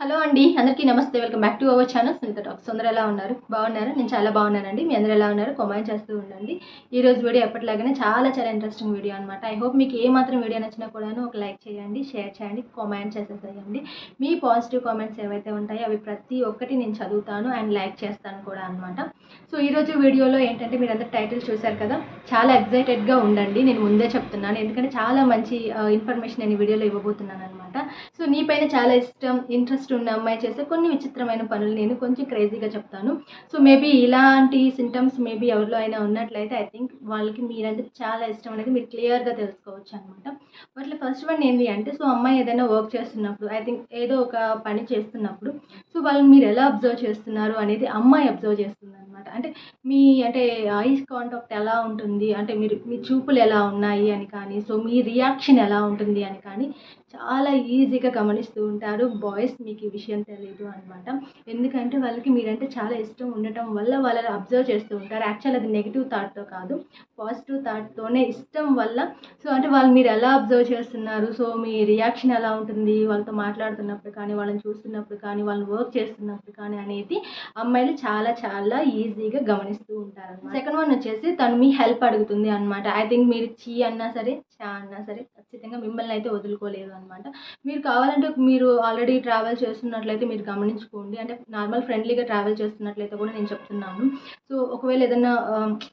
Hello అండి అందరికీ నమస్తే. Welcome back to our channel. Sunitha talks. అందరూ ఎలా ఉన్నారు? బాగున్నారు? నేను చాలా బాగున్నానండి. మీ అందరూ ఎలా ఉన్నారు? కామెంట్ చేస్తూ ఉండండి. ఈ రోజు వీడియో ఎప్పటిలాగానే చాలా చాలా ఇంట్రెస్టింగ్ వీడియో అనమాట ఐ హోప్ మీకు ఏ మాత్రం వీడియో నచ్చినా కూడాను ఒక లైక్ చేయండి షేర్ చేయండి కామెంట్ చేసేసేయండి. మీ పాజిటివ్ కామెంట్స్ ఏవైతే ఉంటాయో అవి ప్రతి ఒక్కటి నేను చదువుతాను అండ్ లైక్ చేస్తాను కూడా అనమాట సో ఈరోజు వీడియోలో ఏంటంటే మీరు అందరు టైటిల్ చూశారు కదా? చాలా ఎగ్జైటెడ్గా ఉండండి. నేను ముందే చెప్తున్నాను. ఎందుకంటే చాలా మంచి ఇన్ఫర్మేషన్ నేను వీడియోలో ఇవ్వబోతున్నాను అనమాట సో నీ పైన చాలా ఇష్టం ఇంట్రెస్ట్ ఉన్న అమ్మాయి చేసే కొన్ని విచిత్రమైన పనులు నేను కొంచెం క్రేజీగా చెప్తాను. సో మేబీ ఇలాంటి సింటమ్స్ మేబీ ఎవరిలో అయినా ఉన్నట్లయితే ఐ థింక్ వాళ్ళకి మీరంటే చాలా ఇష్టం అనేది మీరు క్లియర్గా తెలుసుకోవచ్చు అనమాట వాటిలో ఫస్ట్ వన్ ఏంటి అంటే సో అమ్మాయి ఏదైనా వర్క్ చేస్తున్నప్పుడు ఐ థింక్ ఏదో ఒక పని చేస్తున్నప్పుడు సో వాళ్ళని మీరు ఎలా అబ్జర్వ్ చేస్తున్నారు అనేది అమ్మాయి అబ్జర్వ్ చేస్తుంది అనమాట అంటే మీ అంటే ఐస్ కాంటాక్ట్ ఎలా ఉంటుంది? అంటే మీరు మీ చూపులు ఎలా ఉన్నాయి అని కానీ సో మీ రియాక్షన్ ఎలా ఉంటుంది అని కానీ చాలా ఈజీగా గమనిస్తూ ఉంటారు. బాయ్స్ మీకు ఈ విషయం తెలియదు అనమాట ఎందుకంటే వాళ్ళకి మీరంటే చాలా ఇష్టం ఉండటం వల్ల వాళ్ళని అబ్జర్వ్ చేస్తూ ఉంటారు. యాక్చువల్ అది నెగిటివ్ థాట్తో కాదు. పాజిటివ్ థాట్తోనే ఇష్టం వల్ల సో అంటే వాళ్ళు మీరు ఎలా అబ్జర్వ్ చేస్తున్నారు? సో మీ రియాక్షన్ ఎలా ఉంటుంది? వాళ్ళతో మాట్లాడుతున్నప్పుడు కానీ వాళ్ళని చూస్తున్నప్పుడు కానీ వాళ్ళని వర్క్ చేస్తున్నప్పుడు కానీ అనేది అమ్మాయిలు చాలా చాలా ఈజీగా గమనిస్తూ ఉంటారు సెకండ్ వన్ వచ్చేసి తను మీ హెల్ప్ అడుగుతుంది అనమాట ఐ థింక్ మీరు చీ అన్నా సరే చా అన్నా సరే ఖచ్చితంగా మిమ్మల్ని అయితే వదులుకోలేదు అనమాట మీరు కావాలంటే మీరు ఆల్రెడీ ట్రావెల్ చేస్తున్నట్లయితే మీరు గమనించుకోండి. అంటే నార్మల్ ఫ్రెండ్లీగా ట్రావెల్ చేస్తున్నట్లయితే కూడా నేను చెప్తున్నాను. సో ఒకవేళ ఏదైనా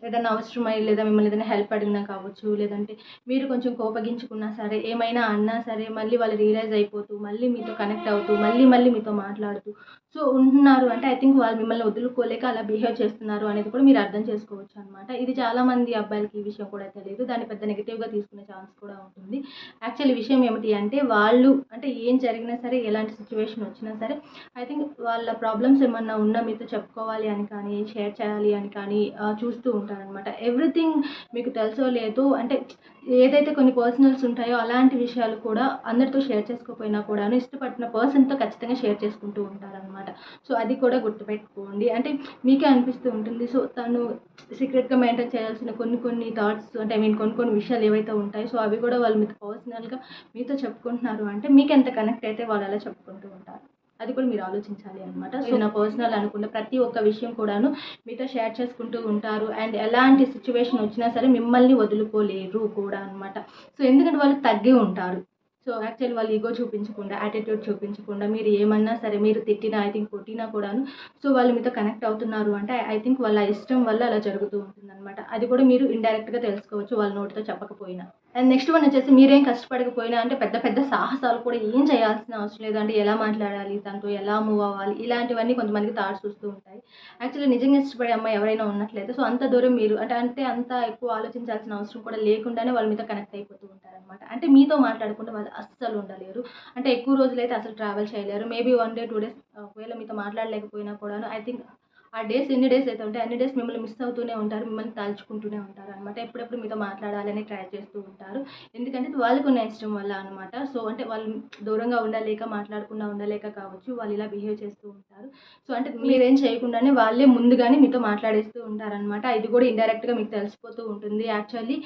ఏదైనా అవసరమై లేదా మిమ్మల్ని ఏదైనా హెల్ప్ అడిగినా కావచ్చు లేదంటే మీరు కొంచెం కోపగించుకున్నా సరే ఏమైనా అన్నా సరే మళ్ళీ వాళ్ళు రియలైజ్ అయిపోతూ మళ్ళీ మీతో కనెక్ట్ అవుతూ మళ్ళీ మళ్ళీ మీతో మాట్లాడుతూ సో ఉంటున్నారు. అంటే ఐ థింక్ వాళ్ళు మిమ్మల్ని వదులుకోలేక అలా బిహేవ్ చేస్తున్నారు అనేది కూడా మీరు అర్థం చేసుకోవచ్చు అనమాట ఇది చాలా మంది అబ్బాయిలకి ఈ విషయం కూడా తెలియదు. దాన్ని పెద్ద నెగిటివ్గా తీసుకునే ఛాన్స్ కూడా ఉంటుంది. యాక్చువల్ విషయం ఏమిటి అంటే వాళ్ళు అంటే ఏం జరిగినా సరే ఎలాంటి సిచ్యువేషన్ వచ్చినా సరే ఐ థింక్ వాళ్ళ ప్రాబ్లమ్స్ ఏమన్నా ఉన్నా మీతో చెప్పుకోవాలి అని కానీ షేర్ చేయాలి అని కానీ చూస్తూ ఉంటారనమాట ఎవ్రీథింగ్ మీకు తెలుసో లేదో అంటే ఏదైతే కొన్ని పర్సనల్స్ ఉంటాయో అలాంటి విషయాలు కూడా అందరితో షేర్ చేసుకోకపోయినా కూడాను ఇష్టపడిన పర్సన్తో ఖచ్చితంగా షేర్ చేసుకుంటూ ఉంటారనమాట సో అది కూడా గుర్తుపెట్టుకోండి. అంటే మీకే అనిపిస్తూ ఉంటుంది. సో తను సీక్రెట్గా మెయింటైన్ చేయాల్సిన కొన్ని కొన్ని థాట్స్ అంటే ఐ మీన్ కొన్ని కొన్ని విషయాలు ఏవైతే ఉంటాయో సో అవి కూడా వాళ్ళు మీకు పర్సనల్గా మీతో చెప్పుకుంటున్నారు అంటే మీకు ఎంత కనెక్ట్ అయితే వాళ్ళు అలా చెప్పుకుంటూ ఉంటారు. అది కూడా మీరు ఆలోచించాలి అనమాట సో నా పర్సనల్ అనుకున్న ప్రతి ఒక్క విషయం కూడాను మీతో షేర్ చేసుకుంటూ ఉంటారు. అండ్ ఎలాంటి సిచ్యువేషన్ వచ్చినా సరే మిమ్మల్ని వదులుకోలేరు కూడా అనమాట సో ఎందుకంటే వాళ్ళు తగ్గి ఉంటారు. సో యాక్చువల్ వాళ్ళు ఈగో చూపించకుండా యాటిట్యూడ్ చూపించకుండా మీరు ఏమన్నా సరే మీరు తిట్టినా ఐ థింక్ కొట్టినా కూడాను సో వాళ్ళు మీతో కనెక్ట్ అవుతున్నారు అంటే ఐ థింక్ వాళ్ళ ఇష్టం వల్ల అలా జరుగుతూ ఉంటుంది అనమాట అది కూడా మీరు ఇండైరెక్ట్గా తెలుసుకోవచ్చు వాళ్ళ నోటితో చెప్పకపోయినా. అండ్ నెక్స్ట్ వన్ వచ్చేసి మీరేం కష్టపడకపోయినా అంటే పెద్ద పెద్ద సాహసాలు కూడా ఏం చేయాల్సిన అవసరం లేదు అంటే ఎలా మాట్లాడాలి తనతో ఎలా మూవ్ అవ్వాలి ఇలాంటివన్నీ కొంతమందికి థాట్స్ వస్తూ ఉంటాయి. యాక్చువల్లీ నిజంగా ఇష్టపడే అమ్మాయి ఎవరైనా ఉన్నట్లయితే సో అంత దూరం మీరు అంటే అంటే అంత ఎక్కువ ఆలోచించాల్సిన అవసరం కూడా లేకుండానే వాళ్ళ మీతో కనెక్ట్ అయిపోతూ ఉంటారనమాట అంటే మీతో మాట్లాడకుండా వాళ్ళు అస్సలు ఉండలేరు. అంటే ఎక్కువ రోజులైతే అసలు ట్రావెల్ చేయలేరు. Maybe one day two days ఒకవేళ మీతో మాట్లాడలేకపోయినా కూడాను ఐ థింక్ ఆ డేస్ ఎన్ని డేస్ అయితే ఉంటాయి అన్ని డేస్ మిమ్మల్ని మిస్ అవుతూనే ఉంటారు మిమ్మల్ని తలుచుకుంటూనే ఉంటారు అనమాట ఎప్పుడెప్పుడు మీతో మాట్లాడాలని ట్రై చేస్తూ ఉంటారు. ఎందుకంటే వాళ్ళకు ఉన్న ఇష్టం వల్ల అనమాట సో అంటే వాళ్ళు దూరంగా ఉండలేక మాట్లాడకుండా ఉండలేక కావచ్చు వాళ్ళు ఇలా బిహేవ్ చేస్తూ ఉంటారు. సో అంటే మీరేం చేయకుండానే వాళ్ళే ముందుగానే మీతో మాట్లాడేస్తూ ఉంటారనమాట ఇది కూడా ఇండైరెక్ట్గా మీకు తెలిసిపోతూ ఉంటుంది. యాక్చువల్లీ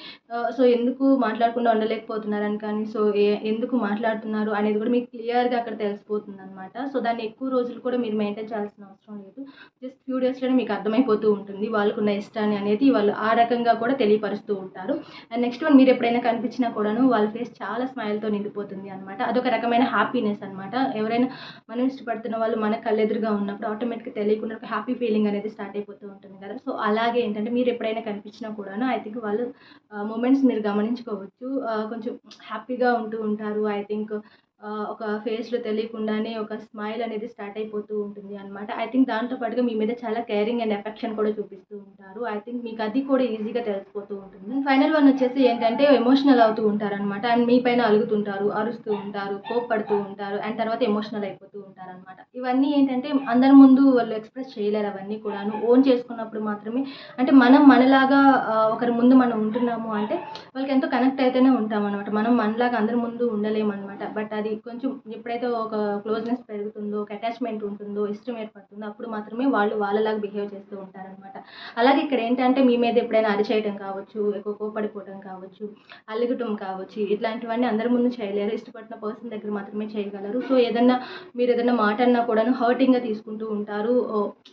సో ఎందుకు మాట్లాడకుండా ఉండలేకపోతున్నారని కానీ సో ఎందుకు మాట్లాడుతున్నారు అనేది కూడా మీకు క్లియర్గా అక్కడ తెలిసిపోతుంది అనమాట సో దాన్ని ఎక్కువ రోజులు కూడా మీరు మెయింటైన్ చేయాల్సిన అవసరం లేదు. జస్ట్ ఫ్యూ డేస్లోనే మీకు అర్థమైపోతూ ఉంటుంది. వాళ్ళకున్న ఇష్టాన్ని అనేది వాళ్ళు ఆ రకంగా కూడా తెలియపరుస్తూ ఉంటారు. అండ్ నెక్స్ట్ వన్ మీరు ఎప్పుడైనా కనిపించినా కూడాను వాళ్ళ ఫేస్ చాలా స్మైల్తో నిండిపోతుంది అనమాట అదొక రకమైన హ్యాపీనెస్ అనమాట ఎవరైనా మనం ఇష్టపడుతున్న వాళ్ళు మన కళ్ళెదురుగా ఉన్నప్పుడు ఆటోమేటిక్గా తెలియకుండా ఒక హ్యాపీ ఫీలింగ్ అనేది స్టార్ట్ అయిపోతూ ఉంటుంది కదా. సో అలాగే ఏంటంటే మీరు ఎప్పుడైనా కనిపించినా కూడాను ఐ థింక్ వాళ్ళు మూమెంట్స్ మీరు గమనించుకోవచ్చు. కొంచెం హ్యాపీగా ఉంటూ ఉంటారు. ఐ థింక్ ఒక ఫేస్లో తెలియకుండానే ఒక స్మైల్ అనేది స్టార్ట్ అయిపోతూ ఉంటుంది అనమాట ఐ థింక్ దాంతో పాటుగా మీ మీద చాలా కేరింగ్ అండ్ ఎఫెక్షన్ కూడా చూపిస్తూ ఉంటారు. ఐ థింక్ మీకు అది కూడా ఈజీగా తెలిసిపోతూ ఉంటుంది. ఫైనల్ వన్ వచ్చేసి ఏంటంటే ఎమోషనల్ అవుతూ ఉంటారు అనమాట అండ్ మీ పైన అలుగుతుంటారు అరుస్తూ ఉంటారు కోప్పడుతూ ఉంటారు అండ్ తర్వాత ఎమోషనల్ అయిపోతూ ఉంటారు అనమాట ఇవన్నీ ఏంటంటే అందరి ముందు వాళ్ళు ఎక్స్ప్రెస్ చేయలేరు అవన్నీ కూడాను. ఓన్ చేసుకున్నప్పుడు మాత్రమే. అంటే మనం మనలాగా ఒకరి ముందు మనం ఉంటున్నాము అంటే వాళ్ళకి ఎంతో కనెక్ట్ అయితేనే ఉంటాం అనమాట మనం మనలాగా అందరి ముందు ఉండలేము అనమాట బట్ అది అది కొంచెం ఎప్పుడైతే ఒక క్లోజ్నెస్ పెరుగుతుందో ఒక అటాచ్మెంట్ ఉంటుందో ఇష్టం ఏర్పడుతుందో అప్పుడు మాత్రమే వాళ్ళు వాళ్ళలాగా బిహేవ్ చేస్తూ ఉంటారనమాట అలాగే ఇక్కడ ఏంటంటే మీ మీద ఎప్పుడైనా అరిచేయడం కావచ్చు ఎక్కువ కోపడిపోవడం కావచ్చు అలుగటం కావచ్చు ఇట్లాంటివన్నీ అందరి ముందు చేయలేరు. ఇష్టపడిన పర్సన్ దగ్గర మాత్రమే చేయగలరు. సో ఏదన్నా మీరు ఏదైనా మాట అన్నా కూడాను హర్టింగ్గా తీసుకుంటూ ఉంటారు.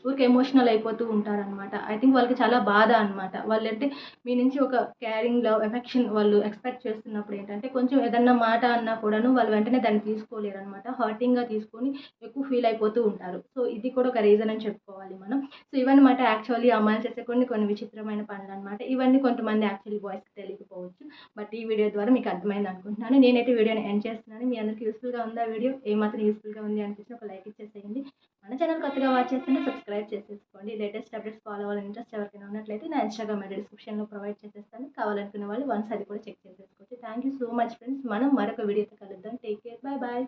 ఊరికి ఎమోషనల్ అయిపోతూ ఉంటారనమాట ఐ థింక్ వాళ్ళకి చాలా బాధ అనమాట వాళ్ళు అంటే మీ నుంచి ఒక కేరింగ్ లవ్ ఎఫెక్షన్ వాళ్ళు ఎక్స్పెక్ట్ చేస్తున్నప్పుడు ఏంటంటే కొంచెం ఏదన్నా మాట అన్నా కూడాను వాళ్ళు వెంటనే దాన్ని తీసుకోలేరు అనమాట హర్టింగ్గా తీసుకొని ఎక్కువ ఫీల్ అయిపోతూ ఉంటారు. సో ఇది కూడా ఒక రీజన్ అని చెప్పుకోవాలి మనం. సో ఇవన్నమాట యాక్చువల్లీ అమ్మాయిలు చేసే కొన్ని కొన్ని విచిత్రమైన పనులు అనమాట ఇవన్నీ కొంతమంది యాక్చువల్లీ బాయ్స్కి తెలియకపోవచ్చు. బట్ ఈ వీడియో ద్వారా మీకు అర్థమైంది అనుకుంటున్నాను. నేనైతే వీడియోని ఎండ్ చేస్తున్నాను. మీ అందరికీ యూస్ఫుల్గా ఉందా వీడియో? ఏమాత్రం యూస్ఫుల్గా ఉంది అనిపించిన ఒక లైక్ ఇచ్చేసేయండి. మన ఛానల్ కొత్తగా వాచ్ చేస్తుంటే సబ్స్క్రైబ్ చేసేసుకోండి. లేటెస్ట్ అప్డేట్స్ ఫాలో అవ్వాలని ఇంట్రెస్ట్ ఎవరికైనా ఉన్నట్లయితే నా ఇన్స్టాగ్రామ్ ఐడి డిస్క్రిప్షన్లో ప్రొవైడ్ చేసేస్తాను. కావాలనుకునే వాళ్ళు వన్స్ అది కూడా చెక్ చేసేసుకోవచ్చు. Thank you so much friends మనం మరొక వీడియోతో కలుద్దాం. Take care bye bye